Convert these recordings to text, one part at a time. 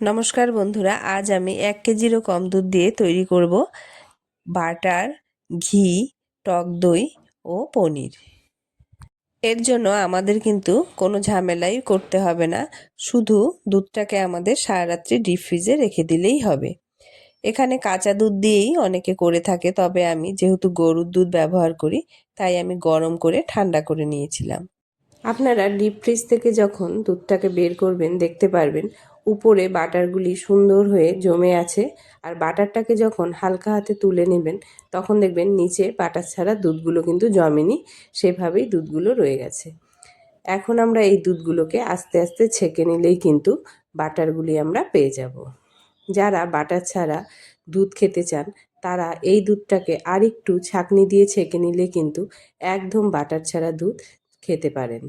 নমস্কার বন্ধুরা, আজ আমি এক কেজিরও কম দুধ দিয়ে তৈরি করব বাটার, ঘি, টক দই ও পনির। এর জন্য আমাদের কিন্তু কোনো ঝামেলাই করতে হবে না, শুধু দুধটাকে আমাদের সারা রাত্রি ডিপ ফ্রিজে রেখে দিলেই হবে। এখানে কাঁচা দুধ দিয়েই অনেকে করে থাকে, তবে আমি যেহেতু গরুর দুধ ব্যবহার করি, তাই আমি গরম করে ঠান্ডা করে নিয়েছিলাম। আপনারা ডিপ ফ্রিজ থেকে যখন দুধটাকে বের করবেন, দেখতে পারবেন উপরে বাটারগুলি সুন্দর হয়ে জমে আছে আর বাটারটাকে যখন হালকা হাতে তুলে নেবেন, তখন দেখবেন নিচে বাটার ছাড়া দুধগুলো কিন্তু জমেনি, সেভাবেই দুধগুলো রয়ে গেছে। এখন আমরা এই দুধগুলোকে আস্তে আস্তে ছেঁকে নিলেই কিন্তু বাটারগুলি আমরা পেয়ে যাব। যারা বাটার ছাড়া দুধ খেতে চান, তারা এই দুধটাকে আরেকটু ছাঁকনি দিয়ে ছেঁকে নিলে কিন্তু একদম বাটার ছাড়া দুধ খেতে পারেন।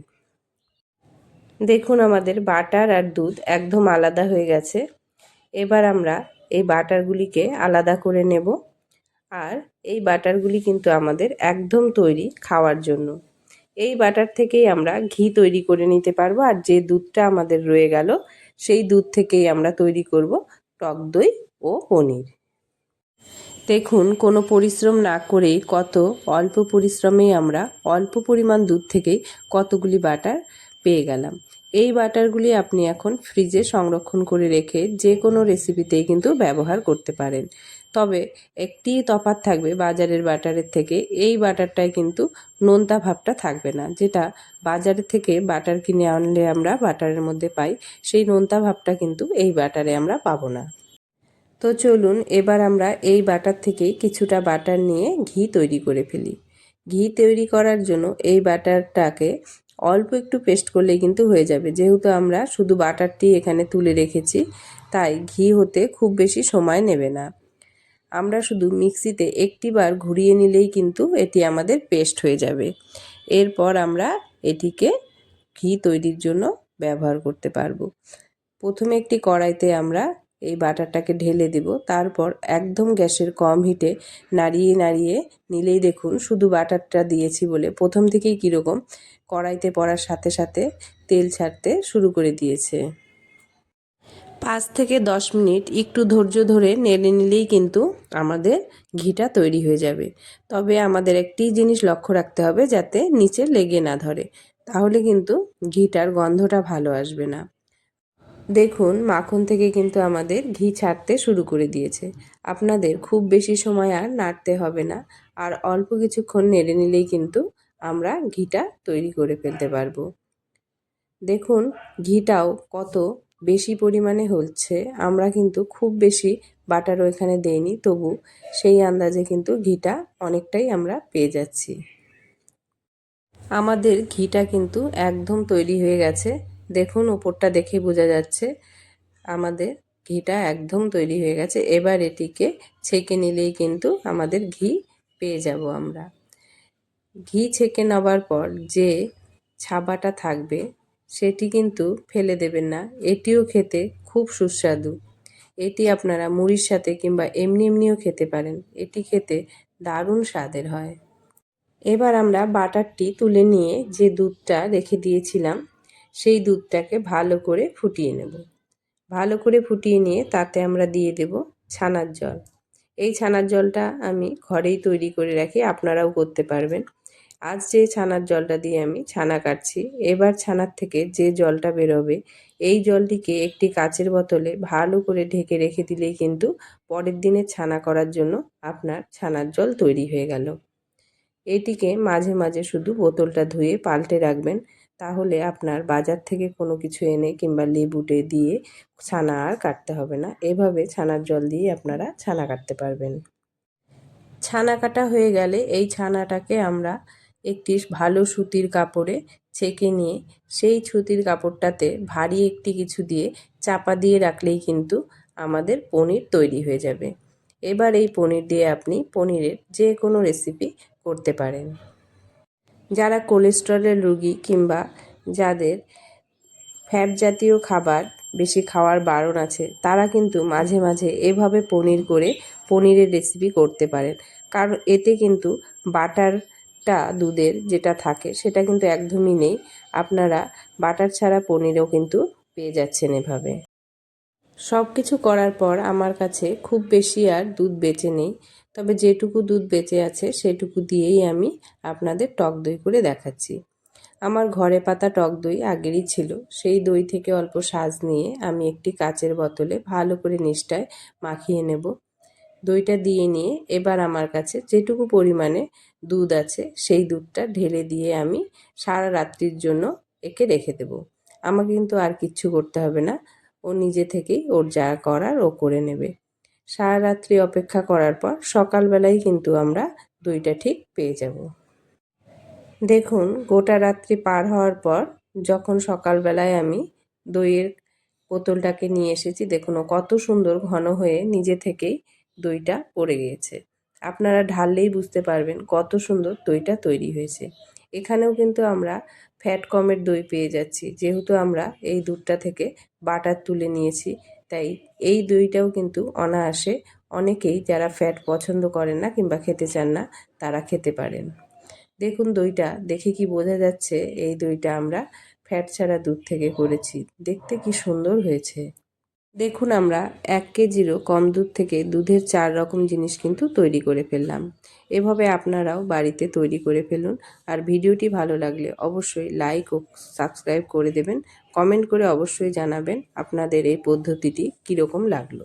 দেখুন আমাদের বাটার আর দুধ একদম আলাদা হয়ে গেছে। এবার আমরা এই বাটারগুলিকে আলাদা করে নেব। আর এই বাটারগুলি কিন্তু আমাদের একদম তৈরি খাওয়ার জন্য। এই বাটার থেকেই আমরা ঘি তৈরি করে নিতে পারব। আর যে দুধটা আমাদের রয়ে গেল, সেই দুধ থেকেই আমরা তৈরি করব টক দই ও পনির। দেখুন, কোনো পরিশ্রম না করেই কত অল্প পরিশ্রমেই আমরা অল্প পরিমাণ দুধ থেকেই কতগুলি বাটার পেয়ে গেলাম। এই বাটারগুলি আপনি এখন ফ্রিজে সংরক্ষণ করে রেখে যে কোনো রেসিপিতেই কিন্তু ব্যবহার করতে পারেন। তবে একটি তফাৎ থাকবে বাজারের বাটারের থেকে, এই বাটারটায় কিন্তু নোনতা ভাবটা থাকবে না, যেটা বাজারের থেকে বাটার কিনে আনলে আমরা বাটারের মধ্যে পাই, সেই নোনতা ভাবটা কিন্তু এই বাটারে আমরা পাবো না। তো চলুন এবার আমরা এই বাটার থেকেই কিছুটা বাটার নিয়ে ঘি তৈরি করে ফেলি। ঘি তৈরি করার জন্য এই বাটারটাকে অল্প একটু পেস্ট করলেই কিন্তু হয়ে যাবে। যেহেতু আমরা শুধু বাটারটি এখানে তুলে রেখেছি, তাই ঘি হতে খুব বেশি সময় নেবে না। আমরা শুধু মিক্সিতে একটি বার ঘুরিয়ে নিলেই কিন্তু এটি আমাদের পেস্ট হয়ে যাবে। এরপর আমরা এটিকে ঘি তৈরির জন্য ব্যবহার করতে পারব। প্রথমে একটি কড়াইতে আমরা এই বাটারটাকে ঢেলে দেব। তারপর একদম গ্যাসের কম হিটে নাড়িয়ে নাড়িয়ে নিলেই দেখুন শুধু বাটারটা দিয়েছি বলে। প্রথম থেকেই কীরকম কড়াইতে পড়ার সাথে সাথে তেল ছাড়তে শুরু করে দিয়েছে। পাঁচ থেকে দশ মিনিট একটু ধৈর্য ধরে নেড়ে নিলেই কিন্তু আমাদের ঘিটা তৈরি হয়ে যাবে। তবে আমাদের একটি জিনিস লক্ষ্য রাখতে হবে যাতে নিচে লেগে না ধরে। তাহলে কিন্তু ঘিটার গন্ধটা ভালো আসবে না। দেখুন, মাখন থেকে কিন্তু আমাদের ঘি ছাড়তে শুরু করে দিয়েছে। আপনাদের খুব বেশি সময় আর নাড়তে হবে না। আর অল্প কিছুক্ষণ নেড়ে নিলেই কিন্তু আমরা ঘিটা তৈরি করে ফেলতে পারব। দেখুন, ঘিটাও কত বেশি পরিমাণে হচ্ছে। আমরা কিন্তু খুব বেশি বাটারও এখানে দেইনি, তবু সেই আন্দাজে কিন্তু ঘিটা অনেকটাই আমরা পেয়ে যাচ্ছি। আমাদের ঘিটা কিন্তু একদম তৈরি হয়ে গেছে। দেখুন, উপরটা দেখে বোঝা যাচ্ছে। আমাদের ঘিটা একদম তৈরি হয়ে গেছে। এবার এটিকে ছেঁকে নিলেই কিন্তু আমাদের ঘি পেয়ে যাব আমরা। ঘি ছেঁকে নেওয়ার পর যে ছাবাটা থাকবে, সেটি কিন্তু ফেলে দেবেন না। এটিও খেতে খুব সুস্বাদু। এটি আপনারা মুড়ির সাথে কিংবা এমনি এমনিও খেতে পারেন। এটি খেতে দারুণ স্বাদের হয়। এবার আমরা বাটারটি তুলে নিয়ে যে দুধটা রেখে দিয়েছিলাম সেই দুধটাকে ভালো করে ফুটিয়ে নেব। ভালো করে ফুটিয়ে নিয়ে তাতে আমরা দিয়ে দেব ছানার জল। এই ছানার জলটা আমি ঘরেই তৈরি করে রাখি, আপনারাও করতে পারবেন। আজ যে ছানার জলটা দিয়ে আমি ছানা কাটছি, এবার ছানার থেকে যে জলটা বেরোবে, এই জলটিকে একটি কাচের বোতলে ভালো করে ঢেকে রেখে দিলেই কিন্তু পরের দিনে ছানা করার জন্য আপনার ছানার জল তৈরি হয়ে গেল। এটিকে মাঝে মাঝে শুধু বোতলটা ধুয়ে পাল্টে রাখবেন। তাহলে আপনার বাজার থেকে কোনো কিছু এনে কিংবা লেবুটে দিয়ে ছানা আর কাটতে হবে না। এভাবে ছানার জল দিয়ে আপনারা ছানা কাটতে পারবেন। ছানা কাটা হয়ে গেলে এই ছানাটাকে আমরা একটি ভালো সুতির কাপড়ে ছেঁকে নিয়ে সেই সুতির কাপড়টাতে ভারী একটি কিছু দিয়ে চাপা দিয়ে রাখলেই কিন্তু আমাদের পনির তৈরি হয়ে যাবে। এবার এই পনির দিয়ে আপনি পনিরের যে কোনো রেসিপি করতে পারেন। যারা কোলেস্টেরলের রুগী কিংবা যাদের ফ্যাট জাতীয় খাবার বেশি খাওয়ার বারণ আছে, তারা কিন্তু মাঝে মাঝে এভাবে পনির করে পনিরের রেসিপি করতে পারেন। কারণ এতে কিন্তু বাটারটা দুধের যেটা থাকে, সেটা কিন্তু একদমই নেই। আপনারা বাটার ছাড়া পনিরও কিন্তু পেয়ে যাচ্ছেন এভাবে। সব কিছু করার পর আমার কাছে খুব বেশি আর দুধ বেঁচে নেই। তবে যেটুকু দুধ বেঁচে আছে সেটুকু দিয়েই আমি আপনাদের টক দই করে দেখাচ্ছি। আমার ঘরে পাতা টক দই আগেরই ছিল। সেই দই থেকে অল্প সাজ নিয়ে আমি একটি কাচের বোতলে ভালো করে নিষ্ঠায় মাখিয়ে নেব। দইটা দিয়ে নিয়ে এবার আমার কাছে যেটুকু পরিমাণে দুধ আছে সেই দুধটা ঢেলে দিয়ে আমি সারা রাত্রির জন্য একে রেখে দেব। আমাকে কিন্তু আর কিচ্ছু করতে হবে না। ও নিজে থেকেই ওর যা করার ও করে নেবে। সারা রাত্রি অপেক্ষা করার পর সকালবেলায় কিন্তু আমরা দইটা ঠিক পেয়ে যাব। দেখুন, গোটা রাত্রি পার হওয়ার পর যখন সকালবেলায় আমি দইয়ের বোতলটাকে নিয়ে এসেছি, দেখুন কত সুন্দর ঘন হয়ে নিজে থেকেই দইটা পড়ে গিয়েছে। আপনারা ঢাললেই বুঝতে পারবেন কত সুন্দর দইটা তৈরি হয়েছে। এখানেও কিন্তু আমরা ফ্যাট কমের দই পেয়ে যাচ্ছি। যেহেতু আমরা এই দুধটা থেকে বাটার তুলে নিয়েছি তাই এই দইটাও কিন্তু অনায়াসে অনেকেই যারা ফ্যাট পছন্দ করেন না কিংবা খেতে চান না, তারা খেতে পারেন। দেখুন দইটা, দেখে কি বোঝা যাচ্ছে এই দইটা আমরা ফ্যাট ছাড়া দুধ থেকে করেছি। দেখতে কি সুন্দর হয়েছে। দেখুন আমরা এক কেজিরও কম দুধ থেকে দুধের চার রকম জিনিস কিন্তু তৈরি করে ফেললাম। এভাবে আপনারাও বাড়িতে তৈরি করে ফেলুন। আর ভিডিওটি ভালো লাগলে অবশ্যই লাইক ও সাবস্ক্রাইব করে দেবেন। কমেন্ট করে অবশ্যই জানাবেন আপনাদের এই পদ্ধতিটি কীরকম লাগল।